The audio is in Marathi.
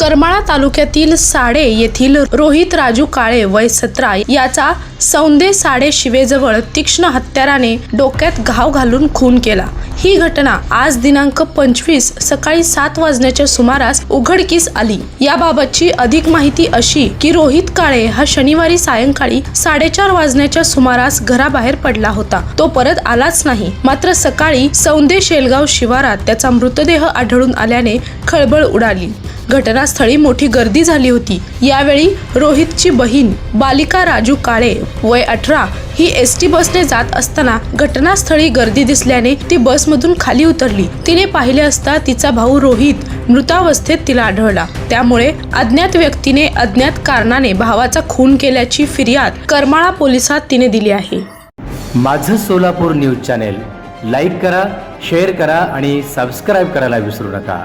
करमाळा तालुक्यातील साडे येथील रोहित राजू काळे वय सतरा याचा सौंदे साडे शिवेजवळ तीक्ष्ण हत्याराने डोक्यात घाव घालून खून केला. ही घटना आज दिनांक पंचवीस सकाळी सात वाजण्याच्या सुमारास उघडकीस आली. याबाबतची अधिक माहिती अशी की रोहित काळे हा शनिवारी सायंकाळी साडेचार वाजण्याच्या सुमारास घराबाहेर पडला होता. तो परत आलाच नाही. मात्र सकाळी सौंदे शेलगाव शिवारात त्याचा मृतदेह आढळून आल्याने खळबळ उडाली. घटनास्थळी मोठी गर्दी झाली होती. यावेळी रोहितची बहीण बालिका राजू काळे वय अठरा ही एस टी बसने जात असताना घटनास्थळी गर्दी दिसल्याने ती बसमधून खाली उतरली. तिने पाहिले असता तिचा भाऊ रोहित मृतावस्थेत तिला आढळला. त्यामुळे अज्ञात व्यक्तीने अज्ञात कारणाने भावाचा खून केल्याची फिर्याद करमाळा पोलिसात तिने दिली आहे. माझं सोलापूर न्यूज चॅनेल लाईक करा शेअर करा आणि सबस्क्राईब करायला विसरू नका.